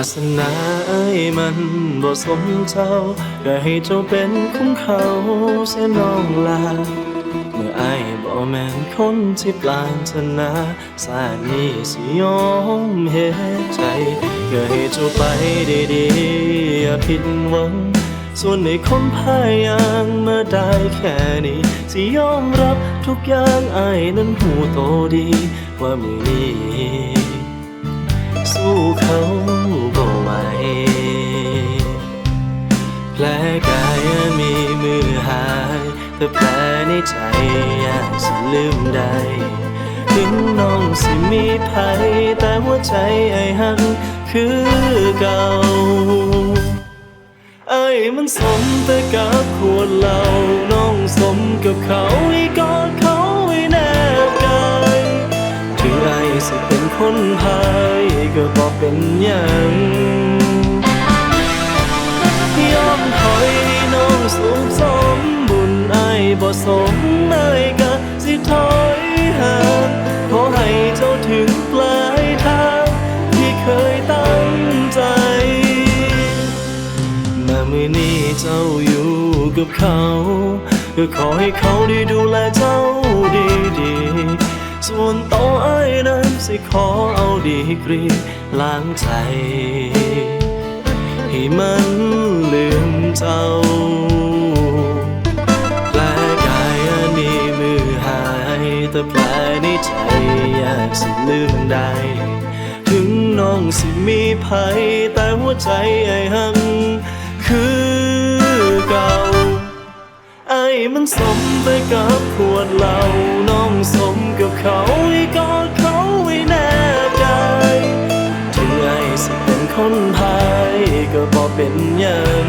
าสนาเอ้ยมันบ่สมเจ้าก็ให้เจ้าเป็นของเขาเสียน้องลาเมื่อไอ้บ่แม่นคนที่ปรารถนาสานี้สิยอมเฮ็ดใจก็ให้เจ้าไปดีๆอย่าผิดหวัง ส่วนในคนพายยังมาได้แค่นี้ สิยอมรับทุกอย่างไอ้นั้นหูโตดี ว่ามือนี้สู้เขา แต่แผลในใจอยากสิลืมได้ถึงน้องสิมีภัยแต่หัวใจไอ้หักคือเก่าไอ้มันสมแต่กับขวดเหล้าน้องสมกับเขาให้กอดเขาให้แนบกายถึงไอ้สิเป็นคนพายก็บอกเป็นหยัง กับเขา ก็ขอให้เขาได้ดูแลเจ้าดีดีๆส่วนต่อไอ้นั้นสิขอเอาดีกรีล้างใจ ให้มันลืมเจ้าแผลกายอันนี้มือหายแต่แผลในใจอยากสิลืมได้ถึงน้องสิมีภัยแต่หัวใจไอ้หังคือเก่า มันสมไปกับขวดเหล้าน้องสมกับเขาให้กอดเขาไว้แนบกายถึงไอ้สิเป็นคนพายก็บอเป็นหยัง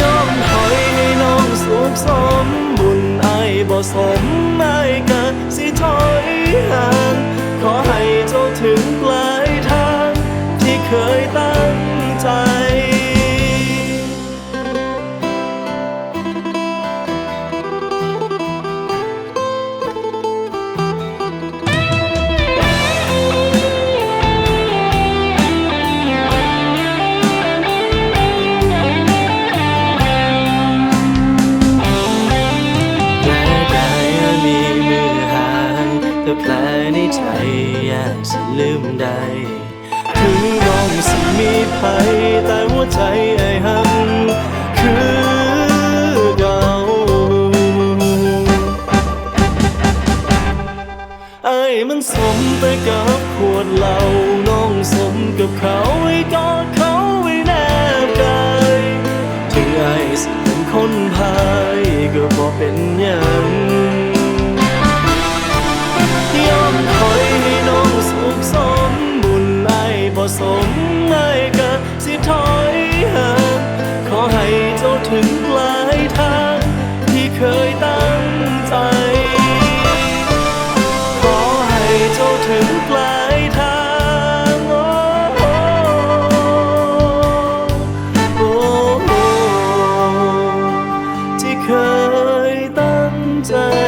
ยอมถอยให้น้องสุขสมบุญไอ้บ่สมไอ้ก็สิถอยห่างขอให้เจ้าถึงปลายทางที่เคยตั้ง แต่แผลในใจอยากสิลืมได้ถึงน้องสิมีภัยแต่หัวใจไอ้หังคือเก่าไอ้มันสมไปกับขวดเหล้าน้องสมกับเขาให้กอดเขาไว้แนบกายถึงไอ้สิเป็นคนพายก็บอกเป็นหยัง time.